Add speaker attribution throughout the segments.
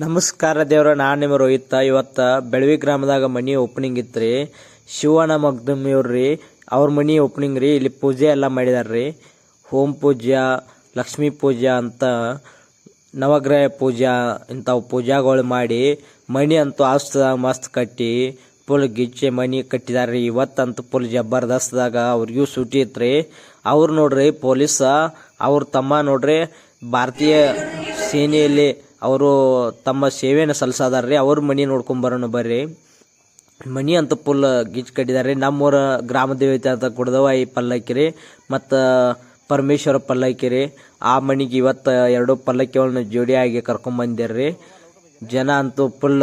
Speaker 1: ನಮಸ್ಕಾರ ದೇವ್ರ, ನಾನು ನಿಮ್ಮ ರೋಹಿತ. ಇವತ್ತು ಬೆಳವಿ ಗ್ರಾಮದಾಗ ಮನಿ ಓಪನಿಂಗ್ ಇತ್ತು ರೀ ಶಿವಣ್ಣ ಮಗ್ದಮ್ ಇವ್ರಿ ಅವ್ರ ಮನಿ ಓಪನಿಂಗ್ ರೀ. ಇಲ್ಲಿ ಪೂಜೆ ಎಲ್ಲ ಮಾಡಿದಾರ್ರಿ. ಹೋಮ್ ಪೂಜೆ, ಲಕ್ಷ್ಮೀ ಪೂಜೆ ಅಂತ, ನವಗ್ರಹ ಪೂಜಾ ಇಂಥವು ಪೂಜಾಗಳು ಮಾಡಿ, ಮನಿ ಅಂತೂ ಆಸ್ತದಾಗ ಮಸ್ತ್ ಕಟ್ಟಿ, ಪುಲ್ ಗಿಚ್ಚೆ ಮನಿ ಕಟ್ಟಿದಾರ್ರಿ. ಇವತ್ತಂತೂ ಪುಲ್ ಜಬರ್ದಸ್ತ್ದಾಗ ಅವ್ರಿಗೂ ಸೂಟಿ ಇತ್ರಿ. ಅವ್ರು ನೋಡ್ರಿ, ಪೊಲೀಸ, ಅವ್ರ ತಮ್ಮ ನೋಡ್ರಿ, ಭಾರತೀಯ ಸೇನೆಯಲ್ಲಿ ಅವರು ತಮ್ಮ ಸೇವೆಯನ್ನು ಸಲ್ಲಿಸದಾರ್ರಿ, ಅವ್ರ ಮನೆ ನೋಡ್ಕೊಂಡ್ ಬರೋಣ ಬರ್ರಿ. ಮನಿ ಅಂತ ಫುಲ್ ಗಿಚ್ ಕಟ್ಟಿದಾರೆ ನಮ್ಮೂರ ಗ್ರಾಮ ದೇವತೆ ಅಂತ ಕುಡ್ದವ ಈ ಪಲ್ಲಕ್ಕಿ ರೀ ಮತ್ತು ಪರಮೇಶ್ವರ ಪಲ್ಲಕ್ಕಿ ರೀ ಆ ಮನಿಗೆ ಇವತ್ತು ಎರಡು ಪಲ್ಲಕ್ಕಿಗಳನ್ನ ಜೋಡಿಯಾಗಿ ಕರ್ಕೊಂಬಂದಿರ್ರಿ ಜನ ಅಂತೂ ಫುಲ್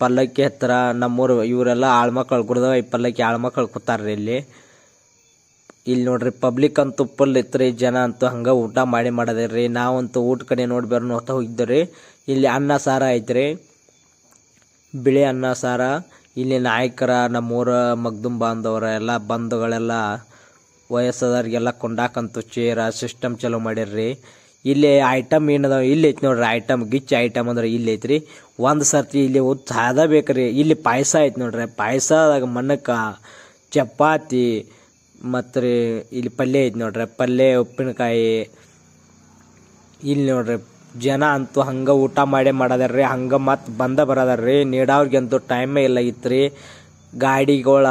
Speaker 1: ಪಲ್ಲಕ್ಕಿ ಹತ್ತಿರ ನಮ್ಮೂರು ಇವರೆಲ್ಲ ಆಳ್ಮಕ್ಳು ಕುಡ್ದವ ಈ ಪಲ್ಲಕ್ಕಿ ಆಳ್ಮಕ್ಳು ಕೂತಾರ್ರಿ ಇಲ್ಲಿ. ಇಲ್ಲಿ ನೋಡ್ರಿ ಪಬ್ಲಿಕ್ ಅಂತೂ ಫುಲ್ ಇತ್ತು ಜನ ಅಂತೂ ಹಂಗೆ ಊಟ ಮಾಡಿ ಮಾಡದಿರ್ರಿ ನಾವಂತೂ ಊಟ ಕಡೆ ನೋಡಿ ನೋಡ್ತಾ ಹೊತ್ತ ರೀ ಇಲ್ಲಿ ಅನ್ನ ಸಾರ ಐತ್ರಿ ಬಿಳಿ ಅನ್ನ ಸಾರ, ಇಲ್ಲಿ ನಾಯಕರ, ನಮ್ಮೂರ ಮಗ್ದುಂ ಬಾಂಧವರ, ಎಲ್ಲ ಬಂಧುಗಳೆಲ್ಲ ವಯಸ್ಸಾದವ್ರಿಗೆಲ್ಲ ಕೊಂಡಾಕಂತೂ ಚೇರ ಸಿಸ್ಟಮ್ ಚಲೋ ಮಾಡ್ಯಾರ್ರಿ ಇಲ್ಲಿ ಐಟಮ್ ಏನದಾವ, ಇಲ್ಲಿ ಐತಿ ನೋಡ್ರಿ ಐಟಮ್ ಗಿಚ್ ಐಟಮ್ ಅಂದ್ರೆ ಇಲ್ಲಿ ಐತ್ರಿ ಒಂದು ಸರ್ತಿ ಇಲ್ಲಿ ಉತ್ಸಾಹ ಬೇಕ್ರಿ. ಇಲ್ಲಿ ಪಾಯಸ ಐತಿ ನೋಡ್ರಿ, ಪಾಯಸದಾಗ ಮಣ್ಣಕ್ಕೆ ಚಪಾತಿ ಮತ್ತು ರೀ ಇಲ್ಲಿ ಪಲ್ಯ ಐತಿ ನೋಡ್ರಿ, ಪಲ್ಯ, ಉಪ್ಪಿನಕಾಯಿ. ಇಲ್ಲಿ ನೋಡ್ರಿ ಜನ ಅಂತೂ ಹಂಗೆ ಊಟ ಮಾಡೇ ಮಾಡದಾರ್ರಿ, ಹಂಗೆ ಮತ್ತೆ ಬಂದ ಬರದಾರ್ರಿ. ನೀಡವ್ರಿಗೆ ಅಂತೂ ಟೈಮೇ ಇಲ್ಲ ಇತ್ತು ಗಾಡಿಗಳ,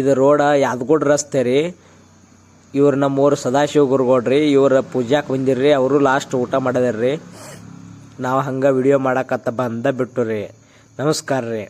Speaker 1: ಇದು ರೋಡ ಯಾದಗೋಡ್ ರಸ್ತೆ ರೀ. ಇವ್ರು ನಮ್ಮೂರು ಸದಾಶಿವ ಗುರುಗೌಡ್ರಿ ಇವ್ರ ಪೂಜಾಕ್ ಬಂದಿರ್ರಿ, ಅವರು ಲಾಸ್ಟ್ ಊಟ ಮಾಡದಾರ್ರಿ. ನಾವು ಹಂಗೆ ವಿಡಿಯೋ ಮಾಡಕತ್ತ ಬಂದ ಬಿಟ್ಟು ರೀ ನಮಸ್ಕಾರ ರೀ